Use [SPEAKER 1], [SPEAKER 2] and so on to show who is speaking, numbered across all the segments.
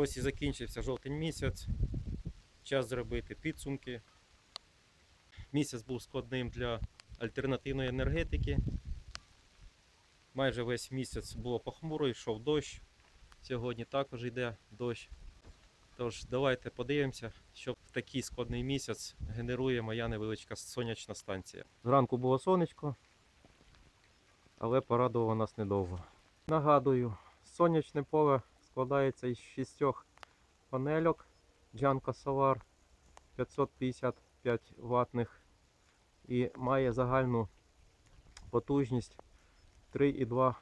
[SPEAKER 1] Ось і закінчився жовтень місяць. Час зробити підсумки. Місяць був складним для альтернативної енергетики. Майже весь місяць було похмуро, йшов дощ. Сьогодні також йде дощ. Тож давайте подивимося, що в такий складний місяць генерує моя невеличка сонячна станція. Зранку було сонечко, але порадувало нас недовго. Нагадую, сонячне поле складається із шістьох панельок Janko Solar 555 ватних і має загальну потужність 3,2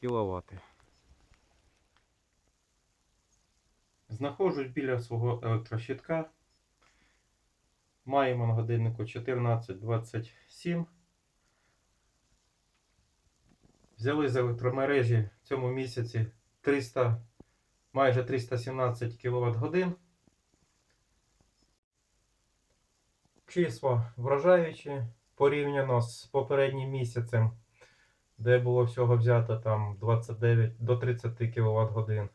[SPEAKER 1] кВт. Знаходжусь біля свого електрощитка. Маємо на годиннику 14.27. Взяли з електромережі в цьому місяці 300, майже 317 кВт годин. Числа вражаючі порівняно з попереднім місяцем, де було всього взято там 29 до 30 кВт.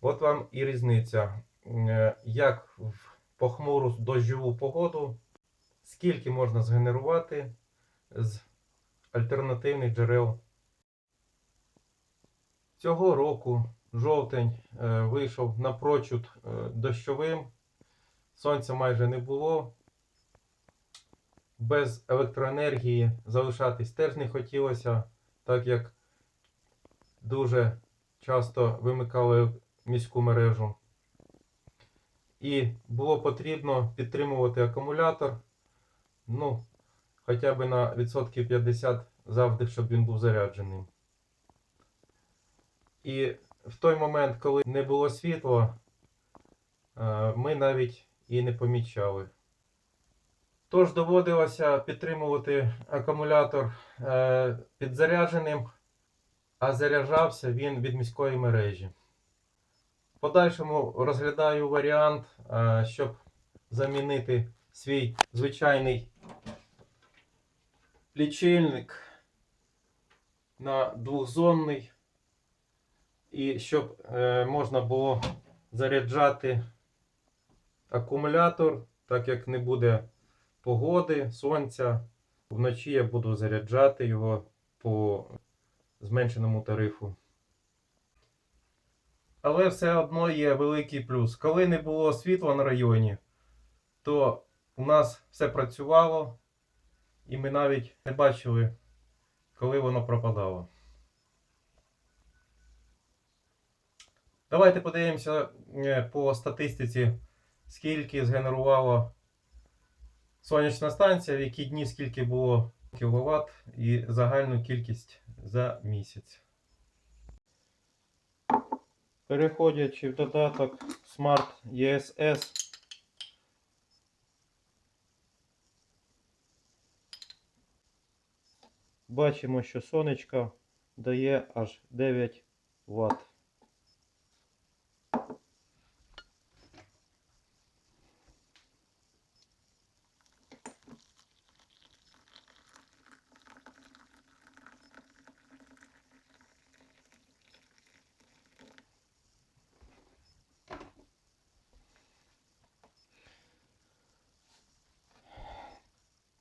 [SPEAKER 1] От вам і різниця. Е, Як в похмуру дощову погоду, скільки можна згенерувати з альтернативних джерел. Цього року жовтень е, вийшов напрочуд е, дощовим. Сонця майже не було. Без електроенергії залишатись теж не хотілося, так як дуже часто вимикали міську мережу. І було потрібно підтримувати акумулятор. Ну, хоча б на відсотків 50 завжди, щоб він був зарядженим. І в той момент, коли не було світла, е, ми навіть і не помічали. Тож доводилося підтримувати акумулятор е, підзарядженим, а заряджався він від міської мережі. В подальшому розглядаю варіант, е, щоб замінити свій звичайний лічильник на двохзонний, і щоб е, можна було заряджати акумулятор, так як не буде погоди, сонця. Вночі я буду заряджати його по зменшеному тарифу. Але все одно є великий плюс. Коли не було світла на районі, то у нас все працювало, і ми навіть не бачили, коли воно пропадало. Давайте подивимося е, по статистиці, скільки згенерувала сонячна станція, в які дні скільки було кВт і загальну кількість за місяць. Переходячи в додаток Smart ESS, бачимо, що сонечко дає аж 9 Вт.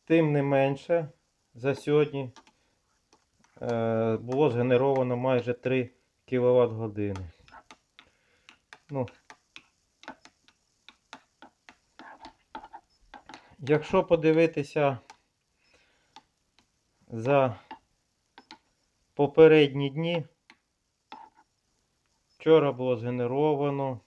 [SPEAKER 1] Тим не менше, за сьогодні е, було згенеровано майже 3 кВт години. Ну, якщо подивитися за попередні дні, вчора було згенеровано.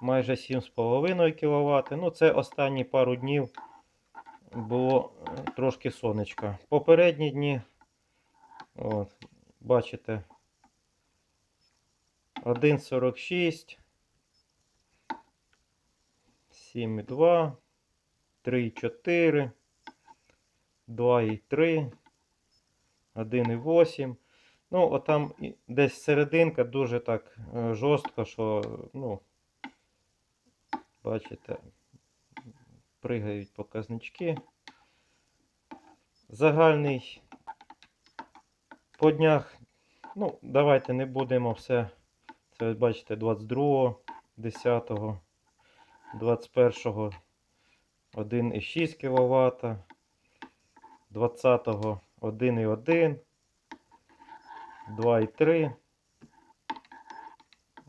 [SPEAKER 1] Майже 7,5 кВт. Ну, це останні пару днів було е, трошки сонечка. Попередні дні, от, бачите, 1,46, 7,2, 3,4, 2,3, 1,8. Ну, отам десь серединка дуже так е, жорстко, що, ну, Бачите, пригають показнички. Загальний По днях, ну, давайте не будемо все. Це бачите, 22, 10, 21, 1,6 кВт, 20, 1,1, 2,3.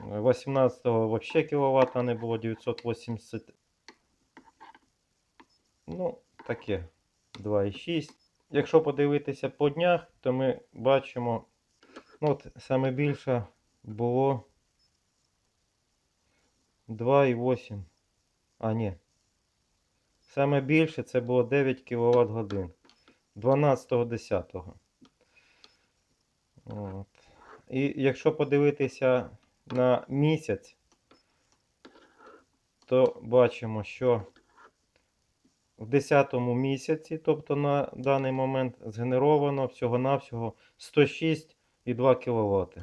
[SPEAKER 1] 18-го вообще кВт не було 980. Ну, таке 2,6. Якщо подивитися по днях, то ми бачимо, ну от саме більше було 2,8. А, ні. Саме більше це було 9 кВт годин. 12.10. От. І якщо подивитися на місяць, то бачимо, що в 10 місяці, тобто на даний момент, згенеровано всього-навсього 106,2 кВт.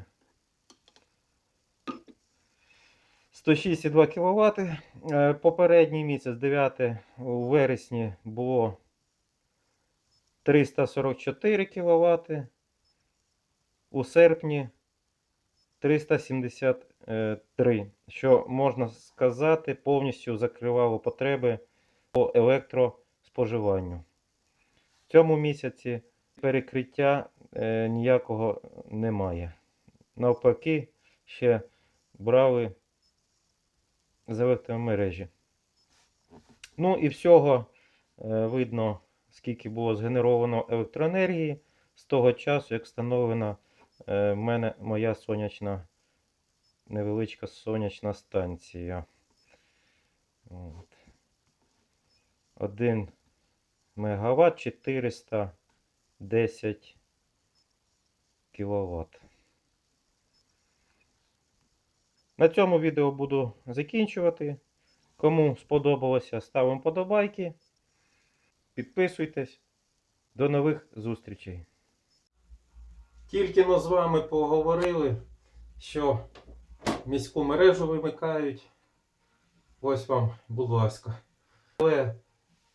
[SPEAKER 1] 106,2 кВт. Попередній місяць, 9 у вересні, було 344 кВт. У серпні 373, що можна сказати, повністю закривало потреби по електроспоживанню. В цьому місяці перекриття е, ніякого немає. Навпаки, ще брали з електромережі. Ну і всього е, видно, скільки було згенеровано електроенергії з того часу, як встановлена е, мене моя сонячна невеличка сонячна станція. От. 1 мегаватт 410 кВт. На цьому відео буду закінчувати. Кому сподобалося, ставимо подобайки. Підписуйтесь. До нових зустрічей. Тільки но з вами поговорили, що міську мережу вимикають. Ось вам, будь ласка. Але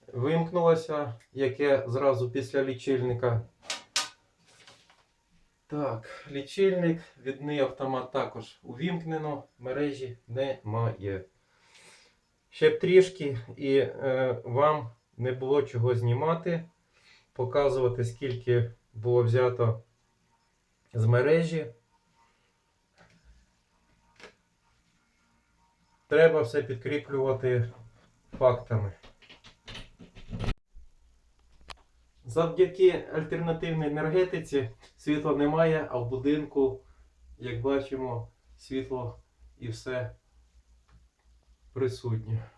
[SPEAKER 1] вимкнулося, яке зразу після лічильника. Так, лічильник, відний автомат також увімкнено, мережі немає. Ще б трішки і е, вам не було чого знімати, показувати, скільки було взято з мережі. Треба все підкріплювати фактами. Завдяки альтернативній енергетиці світла немає, а в будинку, як бачимо, світло і все присутнє.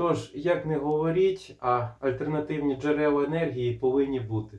[SPEAKER 1] Тож, як не говоріть, а альтернативні джерела енергії повинні бути.